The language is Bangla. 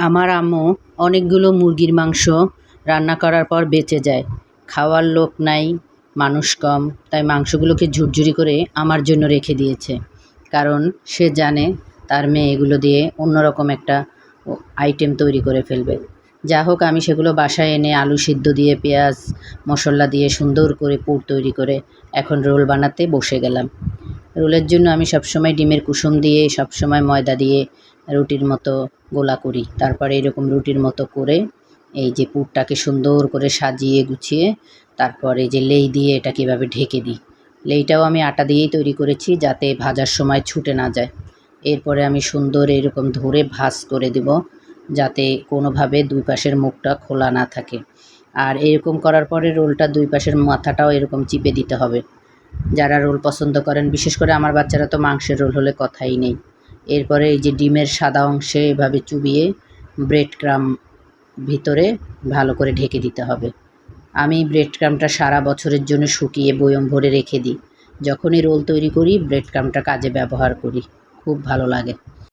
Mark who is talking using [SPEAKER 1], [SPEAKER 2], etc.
[SPEAKER 1] আমার আম্মু অনেকগুলো মুরগির মাংস রান্না করার পর বেঁচে যায়। খাওয়ার লোক নাই, মানুষ কম, তাই মাংসগুলোকে ঝুরঝুরি করে আমার জন্য রেখে দিয়েছে। কারণ সে জানে তার মেয়ে এগুলো দিয়ে অন্যরকম একটা আইটেম তৈরি করে ফেলবে। যা হোক, আমি সেগুলো বাসায় এনে আলু সিদ্ধ দিয়ে, পেঁয়াজ, মশলা দিয়ে সুন্দর করে পুর তৈরি করে এখন রোল বানাতে বসে গেলাম। রোলের জন্য আমি সবসময় ডিমের কুসুম দিয়ে, সবসময় ময়দা দিয়ে রুটির মতো গোলা করি। তারপরে এরকম রুটির মতো করে এই যে পুরটাকে সুন্দর করে সাজিয়ে গুছিয়ে তারপরে যে লেই দিয়ে এটা কীভাবে ঢেকে দিই। লেইটাও আমি আটা দিয়েই তৈরি করেছি যাতে ভাজার সময় ছুটে না যায়। এরপরে আমি সুন্দর এরকম ধরে ভাজ করে দেব যাতে কোনোভাবে দুই পাশের মুখটা খোলা না থাকে। আর এরকম করার পরে রোলটা দুই পাশের মাথাটাও এরকম চিপে দিতে হবে। যারা রোল পছন্দ করেন, বিশেষ করে আমার বাচ্চারা তো মাংসের রোল হলে কথাই নেই। এরপরে এই যে ডিমের সাদা অংশে এভাবে চুবিয়ে ব্রেড ক্রাম ভিতরে ভালো করে ঢেকে দিতে হবে। আমি ব্রেড ক্রামটা সারা বছরের জন্য শুকিয়ে বয়ম ভরে রেখে দিই। যখনই রোল তৈরি করি ব্রেড ক্রামটা কাজে ব্যবহার করি। খুব ভালো লাগে।